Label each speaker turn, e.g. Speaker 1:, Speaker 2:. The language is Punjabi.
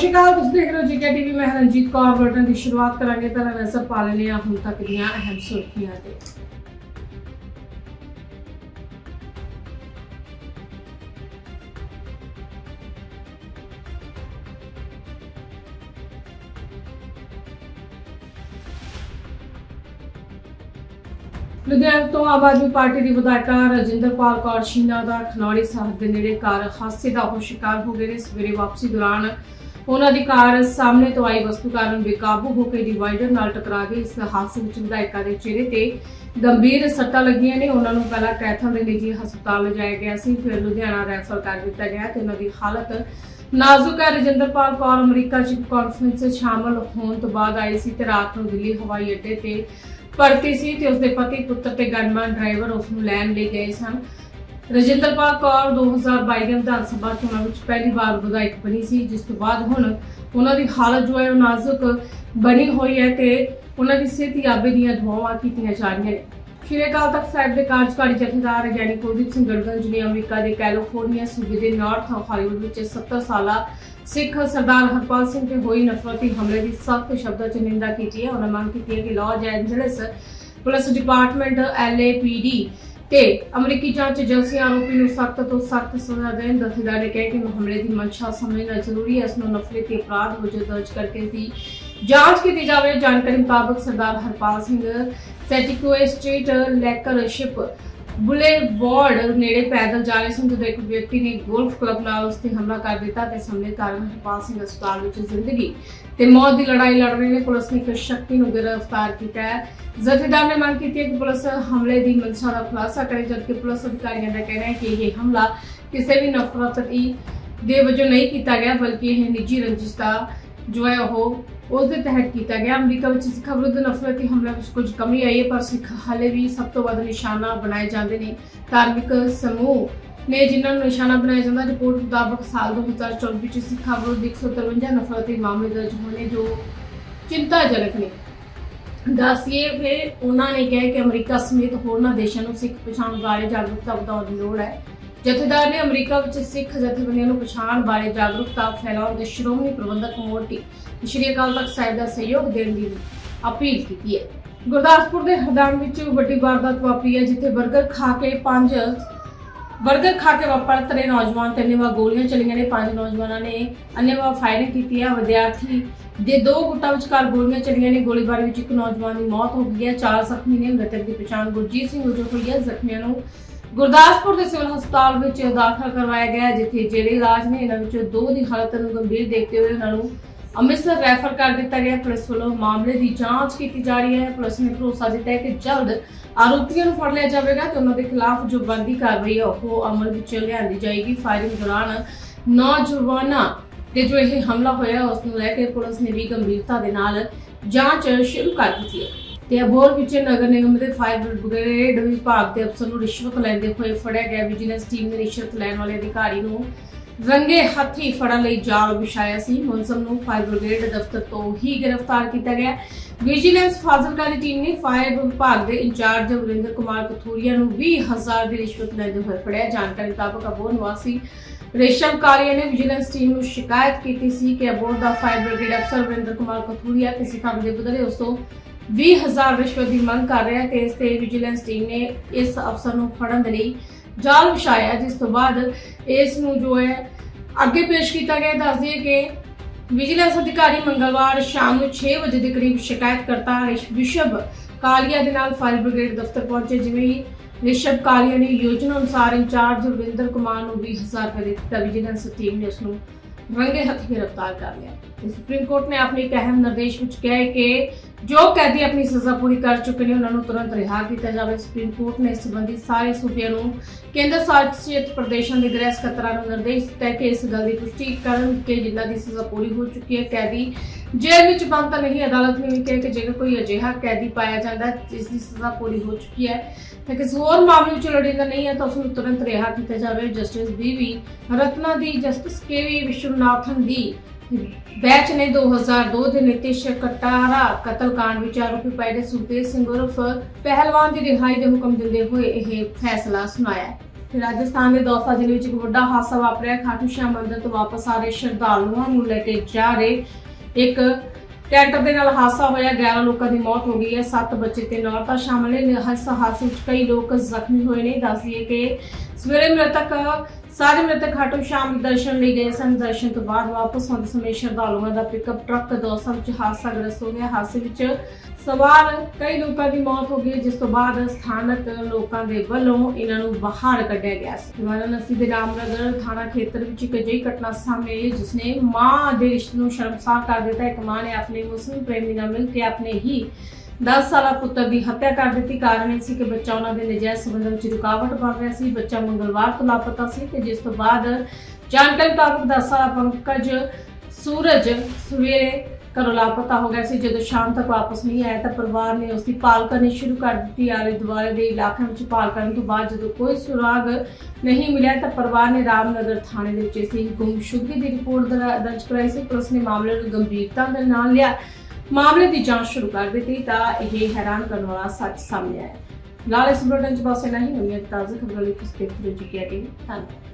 Speaker 1: ਸ਼੍ਰੀ ਅਕਾਲ, ਤੁਸੀਂ ਦੇਖ ਰਹੇ ਹੋ ਜੀਕੇ ਟੀਵੀ ਮੈਂ ਹਾਂ ਰਣਜੀਤ ਕੌਰ। ਬੁਲੇਟਿਨ ਦੀ ਸ਼ੁਰੂਆਤ ਕਰਾਂਗੇ ਪਹਿਲਾਂ ਨਜ਼ਰ ਪਾ ਲੈਂਦੇ ਹਾਂ ਹੁਣ ਤੱਕ ਦੀਆਂ ਅਹਿਮ ਸੁਰਖੀਆਂ ਤੇ। ਲੁਧਿਆਣਾ ਤੋਂ ਆਮ ਆਦਮੀ ਪਾਰਟੀ ਦੀ ਵਿਧਾਇਕਾ ਰਜਿੰਦਰਪਾਲ ਕੌਰ ਸ਼ੀਨਾ ਦਾ ਖਨੌਰੀ ਸਾਹਿਬ ਦੇ ਨੇੜੇ ਕਾਰ ਹਾਦਸੇ ਦਾ ਉਹ ਸ਼ਿਕਾਰ ਹੋ ਗਏ ਨੇ। ਸਵੇਰੇ ਵਾਪਸੀ ਦੌਰਾਨ ਉਹਨਾਂ ਦੀ ਕਾਰ ਸਾਹਮਣੇ ਤੋਂ ਆਈ ਵਸਤੂ ਕਾਰਨ ਬੇਕਾਬੂ ਹੋ ਕੇ ਡਿਵਾਈਡਰ ਨਾਲ ਟਕਰਾ ਗਈ। ਇਸ ਹਾਦਸੇ ਵਿੱਚ ਵਿਧਾਇਕਾ ਦੇ ਚਿਹਰੇ ਤੇ ਗੰਭੀਰ ਸੱਟਾਂ ਲੱਗੀਆਂ ਨੇ। ਉਹਨਾਂ ਨੂੰ ਪਹਿਲਾਂ ਕੈਥਲ ਦੇ ਨਿੱਜੀ ਹਸਪਤਾਲ ਲਿਜਾਇਆ ਗਿਆ ਸੀ, ਫਿਰ ਲੁਧਿਆਣਾ ਰੈਫਰ ਕਰ ਦਿੱਤਾ ਗਿਆ ਤੇ ਉਹਨਾਂ ਦੀ ਹਾਲਤ ਨਾਜ਼ੁਕ ਹੈ। ਰਜਿੰਦਰਪਾਲ ਕੌਰ ਅਮਰੀਕਾ 'ਚ ਕਾਨਫਰੰਸ 'ਚ ਸ਼ਾਮਲ ਹੋਣ ਤੋਂ ਬਾਅਦ ਆਈ ਸੀ ਤੇ ਰਾਤ ਨੂੰ ਦਿੱਲੀ ਹਵਾਈ ਅੱਡੇ ਤੇ ਭਰਤੀ ਸੀ ਤੇ ਉਸਦੇ ਪਤੀ ਪੁੱਤਰ ਤੇ ਗਨਮੈਨ ਡਰਾਈਵਰ ਉਸ ਨੂੰ ਲੈਣ ਲਈ ਗਏ ਸਨ। ਰਜਿੰਦਰਪਾਲ ਕੌਰ 2022 ਦੀਆਂ ਵਿਧਾਨ ਸਭਾ ਚੋਣਾਂ ਵਿੱਚ ਪਹਿਲੀ ਵਾਰ ਵਿਧਾਇਕ ਬਣੀ ਸੀ, ਜਿਸ ਤੋਂ ਬਾਅਦ ਹੁਣ ਉਹਨਾਂ ਦੀ ਹਾਲਤ ਜੋ ਹੈ ਉਹ ਨਾਜ਼ੁਕ ਬਣੀ ਹੋਈ ਹੈ ਤੇ ਉਹਨਾਂ ਦੀ ਸਿਹਤ ਸਿਹਤਯਾਬੀ ਦੀਆਂ ਦੁਆਵਾਂ ਕੀਤੀਆਂ ਜਾ ਰਹੀਆਂ ਨੇ। ਸ਼੍ਰੀ ਅਕਾਲ ਤਖਤ ਸਾਹਿਬ ਦੇ ਕਾਰਜਕਾਰੀ ਜਥੇਦਾਰ ਗਿਆਨੀ ਕੁਲਦੀਪ ਸਿੰਘ ਗੜਗੰਜ ਨੇ ਅਮਰੀਕਾ ਦੇ ਕੈਲੀਫੋਰਨੀਆ ਸੂਬੇ ਦੇ ਨਾਰਥ ਹਾਲੀਵੁੱਡ ਵਿੱਚ 70 ਸਾਲਾ ਸਿੱਖ ਸਰਦਾਰ ਹਰਪਾਲ ਸਿੰਘ ਤੇ ਹੋਈ ਨਫ਼ਰਤੀ ਹਮਲੇ ਦੀ ਸਖਤ ਸ਼ਬਦਾਂ 'ਚ ਨਿੰਦਾ ਕੀਤੀ ਹੈ। ਉਹਨਾਂ ਮੰਗ ਕੀਤੀ ਹੈ ਕਿ Los Angeles police department LAPD ਤੇ ਅਮਰੀਕੀ ਜਾਂਚ ਏਜੰਸੀ ਆਰੋਪੀ ਨੂੰ ਸਖਤ ਤੋਂ ਸਖਤ ਸਜ਼ਾ ਦੇਣ ਦਸਤੀਦਾਰ ਨੇ ਕਿਹਾ ਕਿ ਮਾਮਲੇ ਦੀ ਮੰਸ਼ਾ ਸਮਝਣਾ ਜ਼ਰੂਰੀ ਹੈ, ਇਸ ਨੂੰ ਨਫ਼ਰਤੀ ਅਪਰਾਧ ਵਜੋਂ ਦਰਜ ਕਰਕੇ ਦੀ ਜਾਂਚ ਕੀਤੀ ਜਾਵੇ। ਜਾਣਕਾਰੀ ਮੁਤਾਬਕ Sardar Harpal Singh, Saticoy street Lankershim boulevard ਨੇੜੇ ਪੈਦਲ ਜਾ ਰਹੇ ਸਨ, ਜਦੋਂ ਇੱਕ ਵਿਅਕਤੀ ਨੇ ਗੋਲਫ ਕਲੱਬ ਨਾਲ ਉਸ ਤੇ ਹਮਲਾ ਕਰ ਦਿੱਤਾ ਤੇ ਹਮਲੇ ਕਾਰਨ ਹਰਪਾਲ ਸਿੰਘ ਹਸਪਤਾਲ ਵਿੱਚ ਜ਼ਿੰਦਗੀ ਤੇ ਮੌਤ ਦੀ ਲੜਾਈ ਲੜ ਰਹੇ ਨੇ। ਪੁਲਿਸ ਨੇ ਇੱਕ ਸ਼ਕਤੀ ਨੂੰ ਗ੍ਰਿਫਤਾਰ ਕੀਤਾ ਹੈ। ਜਥੇਦਾਰ ਨੇ ਮੰਗ ਕੀਤੀ ਹੈ ਕਿ ਪੁਲਿਸ ਹਮਲੇ ਦੀ ਮਨਸ਼ਾ ਦਾ ਖੁਲਾਸਾ ਕਰੇ, ਜਦਕਿ ਪੁਲਿਸ ਅਧਿਕਾਰੀਆਂ ਦਾ ਕਹਿਣਾ ਹੈ ਕਿ ਇਹ ਹਮਲਾ ਕਿਸੇ ਵੀ ਨਫ਼ਰਤ ਦੇ ਵਜੋਂ ਨਹੀਂ ਕੀਤਾ ਗਿਆ, ਬਲਕਿ ਇਹ ਨਿੱਜੀ ਰੰਜਿਸ਼ ਦਾ ਜੋ ਹੈ ਉਹ ਉਸ ਦੇ ਤਹਿਤ ਕੀਤਾ ਗਿਆ। ਅਮਰੀਕਾ ਵਿੱਚ ਸਿੱਖਾਂ ਵਿਰੁੱਧ ਨਫ਼ਰਤੀ ਹਮਲਿਆਂ ਵਿੱਚ ਕੁਝ ਕਮੀ ਆਈ ਹੈ, ਪਰ ਸਿੱਖ ਹਾਲੇ ਵੀ ਸਭ ਤੋਂ ਵੱਧ ਨਿਸ਼ਾਨਾ ਬਣਾਏ ਜਾਂਦੇ ਨੇ। ਧਾਰਮਿਕ ਸਮੂਹ ਨੇ ਜਿਨ੍ਹਾਂ ਨੂੰ ਨਿਸ਼ਾਨਾ ਬਣਾਇਆ ਜਾਂਦਾ, ਰਿਪੋਰਟ ਮੁਤਾਬਕ ਸਾਲ 2024 ਵਿੱਚ ਸਿੱਖਾਂ ਵਿਰੁੱਧ 153 ਨਫ਼ਰਤੀ ਮਾਮਲੇ ਦਰਜ ਹੋਣੇ ਜੋ ਚਿੰਤਾਜਨਕ ਨੇ। ਦੱਸਿਏ ਫਿਰ, ਉਹਨਾਂ ਨੇ ਕਿਹਾ ਕਿ ਅਮਰੀਕਾ ਸਮੇਤ ਹੋਰਨਾਂ ਦੇਸ਼ਾਂ ਨੂੰ ਸਿੱਖ ਪਛਾਣ ਬਾਰੇ ਜਾਗਰੂਕਤਾ ਵਧਾਉਣ ਦੀ ਲੋੜ ਹੈ। ਜਥੇਦਾਰ ਨੇ ਅਮਰੀਕਾ ਵਿੱਚ ਸਿੱਖ ਜਥੇਬੰਦੀਆਂ ਨੂੰ ਪਛਾਣ ਬਾਰੇ ਜਾਗਰੂਕਤਾ ਫੈਲਾਉਣ ਦੇ ਸ਼੍ਰੋਮਣੀ ਪ੍ਰਬੰਧਕ ਕਮੇਟੀ ਸ਼੍ਰੀ ਅਕਾਲ ਤਖਤ ਸਾਹਿਬ ਦਾ ਸਹਿਯੋਗ ਦੇਣ ਦੀ ਅਪੀਲ ਕੀਤੀ ਹੈ। ਗੁਰਦਾਸਪੁਰ ਦੇ ਹਰਦਾਨ ਵਿੱਚ ਵੱਡੀ ਵਾਰਦਾਤ ਵਾਪਰੀ ਹੈ, ਜਿੱਥੇ 버ਗਰ ਖਾ ਕੇ ਪੰਜ 버ਗਰ ਖਾ ਕੇ ਵਾਪਰ ਤਰੇ ਨੌਜਵਾਨ ਤੇ ਅੰਨੇਵਾਹ ਗੋਲੀਆਂ ਚਲੀਆਂ ਨੇ। ਪੰਜ ਨੌਜਵਾਨਾਂ ਨੇ ਅੰਨੇਵਾਹ ਫਾਇਰਿੰਗ ਕੀਤੀ ਹੈ। ਵਿਦਿਆਰਥੀ ਦੇ ਦੋ ਗੁੱਟਾਂ ਵਿਚਕਾਰ ਗੋਲੀਆਂ ਚਲੀਆਂ ਨੇ। ਗੋਲੀਬਾਰੀ ਵਿੱਚ ਇੱਕ ਨੌਜਵਾਨ ਦੀ ਮੌਤ ਹੋ ਗਈ ਹੈ। ਚਾਰ ਜ਼ਖਮੀ ਨੇ। ਮ੍ਰਿਤਕ ਦੀ ਪਛਾਣ ਗੁਰਜੀਤ ਸਿੰਘ ਵਜੋਂ ਹੋਈ ਹੈ। ਜ਼ਖਮੀਆਂ ਨੂੰ ਗੁਰਦਾਸਪੁਰ ਦੇ ਸਿਵਲ ਹਸਪਤਾਲ ਵਿੱਚ ਦਾਖਲ ਕਰਵਾਇਆ ਗਿਆ ਜਿੱਥੇ ਜਿਹੜੇ ਇਲਾਜ ਨੇ ਇਹਨਾਂ ਵਿੱਚੋਂ ਦੋ ਦੀ ਹਾਲਤ ਨੂੰ ਗੰਭੀਰ ਦੇਖਦੇ ਹੋਏ ਉਹਨਾਂ ਨੂੰ ਅੰਮ੍ਰਿਤਸਰ ਰੈਫਰ ਕਰ ਦਿੱਤਾ ਗਿਆ ਪੁਲਿਸ ਵੱਲੋਂ ਮਾਮਲੇ ਦੀ ਜਾਂਚ ਕੀਤੀ ਜਾ ਰਹੀ ਹੈ। ਪੁਲਿਸ ਨੇ ਭਰੋਸਾ ਦਿੱਤਾ ਹੈ ਕਿ ਜਲਦ ਆਰੋਪੀਆਂ ਨੂੰ ਫੜ ਲਿਆ ਜਾਵੇਗਾ ਤੇ ਉਹਨਾਂ ਦੇ ਖਿਲਾਫ ਜੋ ਬੰਦੀ ਕਾਰਵਾਈ ਹੈ, ਉਹ ਅਮਲ ਵਿੱਚ ਲਿਆਂਦੀ ਜਾਏਗੀ। ਫਾਇਰਿੰਗ ਦੌਰਾਨ ਨੌਜਵਾਨਾਂ ਤੇ ਜੋ ਇਹ ਹਮਲਾ ਹੋਇਆ, ਉਸ ਨੂੰ ਲੈ ਕੇ ਪੁਲਿਸ ਨੇ ਵੀ ਗੰਭੀਰਤਾ ਦੇ ਨਾਲ ਜਾਂਚ ਸ਼ੁਰੂ ਕਰ ਦਿੱਤੀ ਹੈ। ਤੇ ਅਬੋਰ ਵਿੱਚ ਨਗਰ ਨਿਗਮ ਦੇ ਫਾਇਰ ਬ੍ਰਿਗੇਡ ਵਿਭਾਗ ਦੇ ਅਫਸਰ ਨੂੰ ਰਿਸ਼ਵਤ ਲੈਂਦੇ ਹੋਏ ਫੜਿਆ ਗਿਆ। ਵਿਜੀਲੈਂਸ ਟੀਮ ਨੇ ਰਿਸ਼ਵਤ ਲੈਣ ਵਾਲੇ ਅਧਿਕਾਰੀ ਨੂੰ ਰੰਗੇ ਹੱਥੀ ਫੜਨ ਲਈ ਜਾਲ ਵਿਛਾਇਆ ਸੀ। ਮੁਲਜ਼ਮ ਨੂੰ ਫਾਇਰ ਬ੍ਰਿਗੇਡ ਦਫ਼ਤਰ ਤੋਂ ਹੀ ਗ੍ਰਿਫਤਾਰ ਕੀਤਾ ਗਿਆ। ਵਿਜੀਲੈਂਸ ਫਾਜ਼ਿਲਕਾ ਦੀ ਟੀਮ ਨੇ ਫਾਇਰ ਵਿਭਾਗ ਦੇ ਇੰਚਾਰਜ ਵਰਿੰਦਰ ਕੁਮਾਰ ਕਥੂਰੀਆ ਨੂੰ 20000 ਦੀ ਰਿਸ਼ਵਤ ਲੈਂਦੇ ਹੋਏ ਫੜਿਆ। ਜਾਣਕਾਰੀ ਮੁਤਾਬਕ ਅਬੋਰ ਨਿਵਾਸੀ ਰੇਸ਼ਮ ਕਾਲੀਆ ਨੇ ਵਿਜੀਲੈਂਸ ਟੀਮ ਨੂੰ ਸ਼ਿਕਾਇਤ ਕੀਤੀ ਸੀ ਕਿ ਅਬੋਰ ਦਾ ਫਾਇਰ ਬ੍ਰਿਗੇਡ ਅਫਸਰ ਵਰਿੰਦਰ ਕੁਮਾਰ ਕਥੂਰੀਆ ਕਿਸੇ ਕੰਮ ਦੇ ਬਦਲੇ ਉਸ ਤੋਂ 20000 ਰਿਸ਼ਵਤ ਦੀ ਮੰਗ ਕਰ ਰਿਹਾ ਤੇ ਇਸ ਤੇ ਵਿਜੀਲੈਂਸ ਟੀਮ ਨੇ ਇਸ ਅਫਸਰ ਨੂੰ ਫੜਨ ਦੇ ਲਈ ਜਾਲ ਵਿਛਾਇਆ, ਜਿਸ ਤੋਂ ਬਾਅਦ ਇਸ ਨੂੰ ਜੋ ਹੈ ਅੱਗੇ ਪੇਸ਼ ਕੀਤਾ ਗਿਆ। ਦੱਸ ਦਈਏ ਕਿ ਵਿਜੀਲੈਂਸ ਅਧਿਕਾਰੀ ਮੰਗਲਵਾਰ ਸ਼ਾਮ ਨੂੰ 6 ਵਜੇ ਦੇ ਕਰੀਬ ਸ਼ਿਕਾਇਤਕਰਤਾ ਰਿਸ਼ਵ ਵਿਸ਼ਵ ਕਾਲੀਆ ਦੇ ਨਾਲ ਫਾਇਰ ਬ੍ਰਿਗੇਡ ਦਫ਼ਤਰ ਪਹੁੰਚੇ, ਜਿਵੇਂ ਹੀ ਰਿਸ਼ਵ ਕਾਲੀਆ ਨੇ ਯੋਜਨਾ ਅਨੁਸਾਰ ਇੰਚਾਰਜ ਰਵਿੰਦਰ ਕੁਮਾਰ ਨੂੰ 20000 ਰੁਪਏ ਦੇ ਦਿੱਤਾ। ਵਿਜੀਲੈਂਸ ਟੀਮ ਨੇ ਉਸ ਨੂੰ ਰੰਗੇ ਹੱਥੀਂ ਗ੍ਰਿਫਤਾਰ ਕਰ ਲਿਆ ਸੁਪਰੀਮ ਕੋਰਟ ਨੇ ਆਪਣੇ ਇੱਕ ਅਹਿਮ ਨਿਰਦੇਸ਼ ਵਿੱਚ ਕਿਹਾ ਹੈ ਕਿ ਜੋ ਕੈਦੀ ਆਪਣੀ ਸਜ਼ਾ ਪੂਰੀ ਕਰ ਚੁੱਕੇ ਨੇ ਉਹਨਾਂ ਨੂੰ ਤੁਰੰਤ ਰਿਹਾ ਕੀਤਾ ਜਾਵੇ ਸੁਪਰੀਮ ਕੋਰਟ ਨੇ ਇਸ ਸੰਬੰਧੀ ਸਾਰੇ ਸੂਬਿਆਂ ਨੂੰ ਕੇਂਦਰ ਸ਼ਾਸਿਤ ਪ੍ਰਦੇਸ਼ਾਂ ਦੇ ਗ੍ਰਹਿ ਸਕੱਤਰਾਂ ਨੂੰ ਨਿਰਦੇਸ਼ ਦਿੱਤਾ ਹੈ ਕਿ ਇਸ ਗੱਲ ਦੀ ਪੁਸ਼ਟੀ ਕਰਨ ਕਿ ਜਿਨ੍ਹਾਂ ਦੀ ਸਜ਼ਾ ਪੂਰੀ ਹੋ ਚੁੱਕੀ ਹੈ ਕੈਦੀ ਜੇਲ੍ਹ ਵਿੱਚ ਬੰਦ ਤਾਂ ਨਹੀਂ ਅਦਾਲਤ ਨੇ ਵੀ ਕਿਹਾ ਕਿ ਜੇਕਰ ਕੋਈ ਅਜਿਹਾ ਕੈਦੀ ਪਾਇਆ ਜਾਂਦਾ ਹੈ ਜਿਸ ਦੀ ਸਜ਼ਾ ਪੂਰੀ ਹੋ ਚੁੱਕੀ ਹੈ ਤਾਂ ਕਿਸੇ ਹੋਰ ਮਾਮਲੇ ਵਿੱਚ ਲੋੜੀਂਦਾ ਨਹੀਂ ਹੈ ਤਾਂ ਉਸ ਨੂੰ ਤੁਰੰਤ ਰਿਹਾ ਕੀਤਾ ਜਾਵੇ ਜਸਟਿਸ ਬੀਵੀ ਰਤਨਾ ਦੀ ਜਸਟਿਸ ਕੇਵੀ ਵਿਸ਼ਵਨਾਥਨ ਦੀ ਬੈਚ ਨੇ 2002 ਦੇ ਨਿਤਿਸ਼ ਕਟਾਰਾ ਕਤਲकांड ਵਿੱਚ ਆਰੋਪੀ ਪਾਏ ਗਏ ਸੁਖਦੇਵ ਸਿੰਘ ਉਰਫ ਪਹਿਲਵਾਨ ਦੀ ਰਿਹਾਈ ਦੇ ਹੁਕਮ ਦਿੰਦੇ ਹੋਏ ਇਹ ਫੈਸਲਾ ਸੁਣਾਇਆ ਰਾਜਸਥਾਨ ਦੇ ਦੌਸਾ ਜ਼ਿਲ੍ਹੇ ਵਿੱਚ ਇੱਕ ਵੱਡਾ ਹਾਦਸਾ ਵਾਪਰਿਆ। ਖਾਟੂ ਸ਼ਾਮ ਮੰਦਿਰ ਤੋਂ ਵਾਪਸ ਆ ਰਹੇ ਸ਼ਰਧਾਲੂਆਂ ਨੂੰ ਲੈ ਕੇ ਜਾ ਰਹੇ ਇੱਕ ਕੈਂਟਰ ਦੇ ਨਾਲ ਹਾਦਸਾ ਹੋਇਆ। 11 ਲੋਕਾਂ ਦੀ ਮੌਤ ਹੋ ਗਈ ਹੈ। 7 ਬੱਚੇ ਤੇ ਔਰਤਾਂ ਸ਼ਾਮਲ ਨੇ। ਇਸ ਹਾਦਸੇ ਵਿੱਚ ਕਈ ਲੋਕ ਜ਼ਖਮੀ ਹੋਏ ਨੇ। ਦੱਸ ਕਿ ਸਵੇਰੇ ਮ੍ਰਿਤਕ ਸਾਰੇ ਮ੍ਰਿਤਕ ਖਾਟੂ ਸ਼ਾਮ ਦਰਸ਼ਨ ਲਈ ਗਏ ਸਨ। ਦਰਸ਼ਨ ਤੋਂ ਬਾਅਦ ਵਾਪਸ ਆਉਂਦੇ ਸਮੇਂ ਸ਼ਰਧਾਲੂਆਂ ਦਾ ਪਿਕਅਪ ਟਰੱਕ ਦੌਸਾ ਵਿੱਚ ਹਾਦਸਾ ਗ੍ਰਸਤ ਹੋ ਗਿਆ। ਹਾਦਸੇ ਵਿੱਚ ਸਵਾਰ ਕਈ ਲੋਕਾਂ ਦੀ ਮੌਤ ਹੋ ਗਈ। ਜਿਸ ਤੋਂ ਬਾਅਦ ਸਥਾਨਕ ਲੋਕਾਂ ਦੇ ਵੱਲੋਂ ਇਹਨਾਂ ਨੂੰ ਬਾਹਰ ਕੱਢਿਆ ਗਿਆ ਸੀ। ਵਾਰਾਣਸੀ ਦੇ ਰਾਮਨਗਰ ਥਾਣਾ ਖੇਤਰ ਵਿੱਚ ਇੱਕ ਅਜਿਹੀ ਘਟਨਾ ਸਾਹਮਣੇ ਆਈ ਜਿਸ ਨੇ ਮਾਂ ਦੇ ਰਿਸ਼ਤੇ ਨੂੰ ਸ਼ਰਮਸਾਰ ਕਰ ਦਿੱਤਾ। ਇੱਕ ਮਾਂ ਨੇ ਆਪਣੇ ਮੁਸਲਿਮ ਪ੍ਰੇਮੀ ਨਾਲ ਮਿਲ ਕੇ ਆਪਣੇ ਹੀ 10 ਸਾਲਾ ਪੁੱਤਰ ਦੀ ਹੱਤਿਆ ਕਰ ਦਿੱਤੀ। ਕਾਰਨ ਇਹ ਸੀ ਕਿ ਬੱਚਾ ਉਹਨਾਂ ਦੇ ਨਜਾਇਜ਼ ਸੰਬੰਧਾਂ ਵਿੱਚ ਰੁਕਾਵਟ ਬਣ ਰਿਹਾ ਸੀ। ਬੱਚਾ ਮੰਗਲਵਾਰ ਤੋਂ ਲਾਪਤਾ ਸੀ ਤੇ ਜਿਸ ਤੋਂ ਬਾਅਦ ਜਾਣਕਾਰੀ ਮੁਤਾਬਕ 10 ਸਾਲਾ ਪੰਕਜ ਸੂਰਜ ਸਵੇਰੇ ਘਰੋਂ ਲਾਪਤਾ ਹੋ ਗਿਆ ਸੀ। ਜਦੋਂ ਸ਼ਾਮ ਤੱਕ ਵਾਪਸ ਨਹੀਂ ਆਇਆ ਤਾਂ ਪਰਿਵਾਰ ਨੇ ਉਸ ਦੀ ਭਾਲ ਕਰਨੀ ਸ਼ੁਰੂ ਕਰ ਦਿੱਤੀ। ਆਲੇ ਦੁਆਲੇ ਦੇ ਇਲਾਕਿਆਂ ਵਿੱਚ ਭਾਲ ਕਰਨ ਤੋਂ ਬਾਅਦ ਜਦੋਂ ਕੋਈ ਸੁਰਾਗ ਨਹੀਂ ਮਿਲਿਆ ਤਾਂ ਪਰਿਵਾਰ ਨੇ ਰਾਮਨਗਰ ਥਾਣੇ ਦੇ ਵਿੱਚ ਇਸ ਦੀ ਗੁੰਮਸ਼ੁਦਗੀ ਦੀ ਰਿਪੋਰਟ ਦਰਜ ਕਰਾਈ ਸੀ। ਪੁਲਿਸ ਨੇ ਮਾਮਲੇ ਨੂੰ ਗੰਭੀਰਤਾ ਦੇ ਨਾਲ ਲਿਆ। ਮਾਮਲੇ ਦੀ ਜਾਂਚ ਸ਼ੁਰੂ ਕਰ ਦਿੱਤੀ ਤਾਂ ਇਹ ਹੈਰਾਨ ਕਰਨ ਵਾਲਾ ਸੱਚ ਸਾਹਮਣੇ ਆਇਆ। ਨਾਲ ਇਸ ਬੁਲੇਟਿਨ ਚ ਬਸ ਇੰਨਾ ਹੀ, ਹੋਈਆਂ ਤਾਜ਼ਾ ਖਬਰਾਂ ਲਈ ਤੁਸੀਂ ਦੇਖਦੇ ਰਹੋ ਜੀ ਧੰਨਵਾਦ।